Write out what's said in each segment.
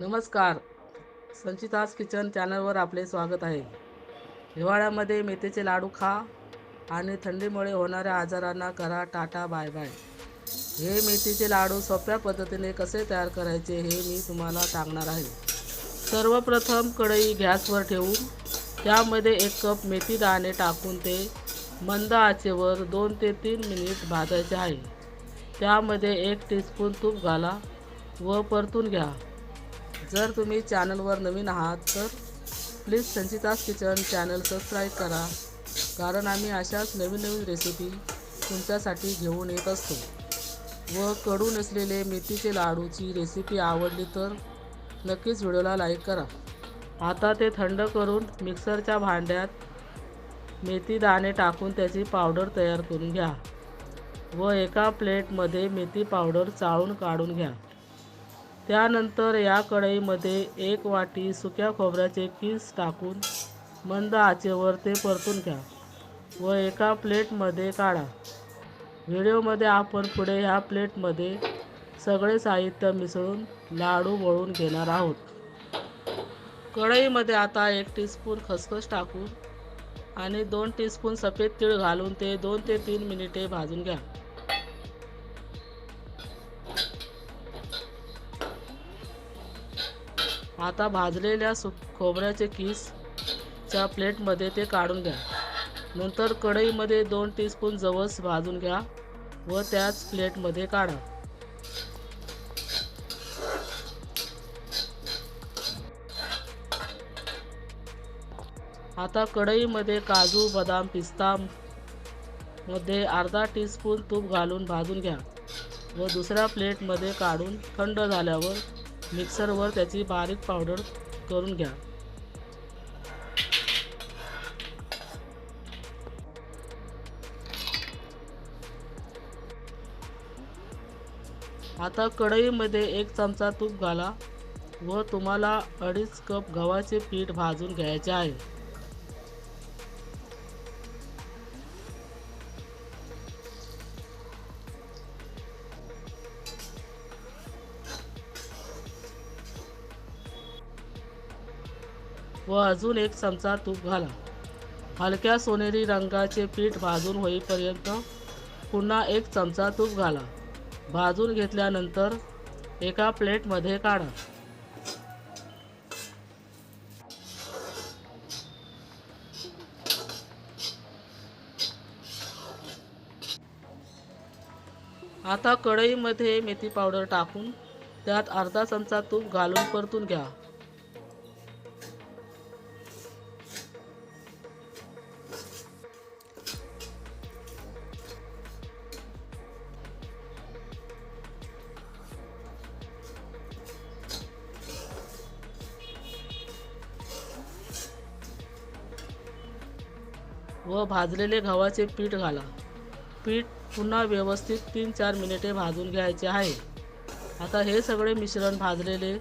नमस्कार. संचितास किचन चॅनलवर आपले स्वागत आहे. हिवाळ्यामध्ये मेथीचे लाडू खा आणि थंडीमुळे होणाऱ्या आजारांना करा टाटा बाय बाय. हे मेथीचे लाडू सोप्या पद्धतीने कसे तयार करायचे हे मी तुम्हाला सांगणार आहे. सर्वप्रथम कढई गॅसवर ठेवून त्यामध्ये एक कप मेथी दाणे टाकून ते मंद आचेवर दोन ते तीन मिनिट भाजायचे आहे. त्यामध्ये एक टीस्पून तूप घाला व परतून घ्या. जर तुम्ही चॅनलवर नवीन आहात तर please Sanchita's kitchen channel subscribe करा. कारण आम्ही अशाच नवीन नवीन रेसिपी तुमच्यासाठी घेऊन येत असतो. व कडू नसलेले मेथीचे लाडूची रेसिपी आवडली तर नक्कीच व्हिडिओला लाईक करा. आता ते थंड करून मिक्सरच्या भांड्यात मेथी दाणे टाकून त्याची पावडर तयार करून घ्या. व एका प्लेटमध्ये मेथी पावडर चाळून काढून घ्या. त्यानंतर या कढईमध्ये एक वाटी सुक्या खोबऱ्याचे किस टाकून मंद आचेवर ते परतून घ्या व एका प्लेटमध्ये काढा. व्हिडिओमध्ये आपण पुढे ह्या प्लेटमध्ये सगळे साहित्य मिसळून लाडू वळून घेणार आहोत. कढईमध्ये आता एक टीस्पून खसखस टाकून आणि दोन टीस्पून सफेद तीळ घालून ते दोन ते तीन मिनिटे भाजून घ्या. आता भाजलेल्या सु खोबऱ्याचे किसच्या प्लेटमध्ये ते काढून घ्या. नंतर कढईमध्ये दोन टीस्पून जवस भाजून घ्या व त्याच प्लेटमध्ये काढा. आता कढईमध्ये काजू बदाम पिस्ता मध्ये अर्धा टीस्पून तूप घालून भाजून घ्या व दुसऱ्या प्लेटमध्ये काढून थंड झाल्यावर मिक्सरवर त्याची बारीक पावडर करून घ्या. आता कढईमध्ये एक चमचा तूप घाला व तुम्हाला अडीच कप गव्हाचे पीठ भाजून घ्यायचे आहे. व अजून एक चमचा तूप घाला. हलक्या सोनेरी रंगाचे पीठ भाजून होईपर्यंत पुन्हा एक चमचा तूप घाला. भाजून घेतल्यानंतर एका प्लेटमध्ये काढा. आता कढईमध्ये मेथी पावडर टाकून त्यात अर्धा चमचा तूप घालून परतून घ्या. व भाजलेले गव्हाचे पीठ घाला. पीठ पुन्हा व्यवस्थित तीन चार मिनिटे भाजून घ्यायचे आहे. आता हे सगळे मिश्रण भाजलेले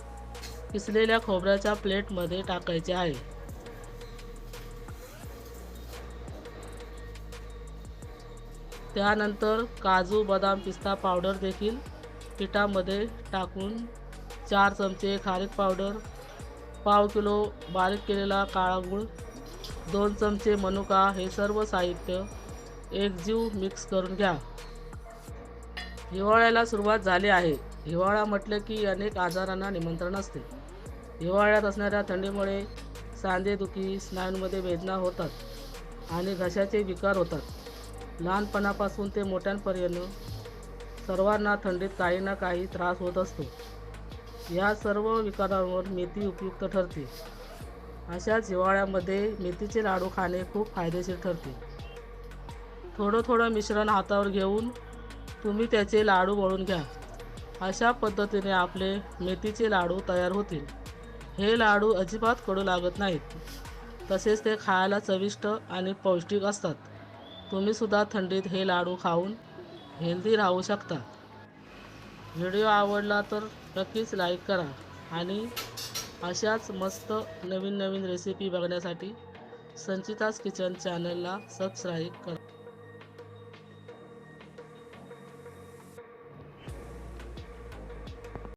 किसलेल्या खोबऱ्याच्या प्लेटमध्ये टाकायचे आहे. त्यानंतर काजू बदाम पिस्ता पावडर देखील पिठामध्ये टाकून चार चमचे खारीक पावडर पाव किलो बारीक केलेला काळा गूळ दोन चमचे मनुका हे सर्व साहित्य एकजीव मिक्स करून घ्या. हिवाळ्याला सुरुवात झाली आहे. हिवाळा म्हटलं की अनेक आजारांना निमंत्रण असते. हिवाळ्यात असणाऱ्या थंडीमुळे सांधेदुखी स्नायूंमध्ये वेदना होतात आणि घशाचे विकार होतात. लहानपणापासून ते मोठ्यांपर्यंत सर्वांना थंडीत काही ना काही त्रास होत असतो. या सर्व विकारांवर मेथी उपयुक्त ठरते. अशाच हिवाळ्यामध्ये मेथीचे लाडू खाणे खूप फायदेशीर ठरते. थोडं थोडं मिश्रण हातावर घेऊन तुम्ही त्याचे लाडू वळून घ्या. अशा पद्धतीने आपले मेथीचे लाडू तयार होतील. हे लाडू अजिबात कडू लागत नाहीत. तसेच ते खायला चविष्ट आणि पौष्टिक असतात. तुम्हीसुद्धा थंडीत हे लाडू खाऊन हेल्दी राहू शकता. व्हिडिओ आवडला तर नक्कीच लाईक करा आणि अशाच मस्त नवीन नवीन रेसिपी बघण्यासाठी संचिताज किचन चॅनलला सबस्क्राईब करा.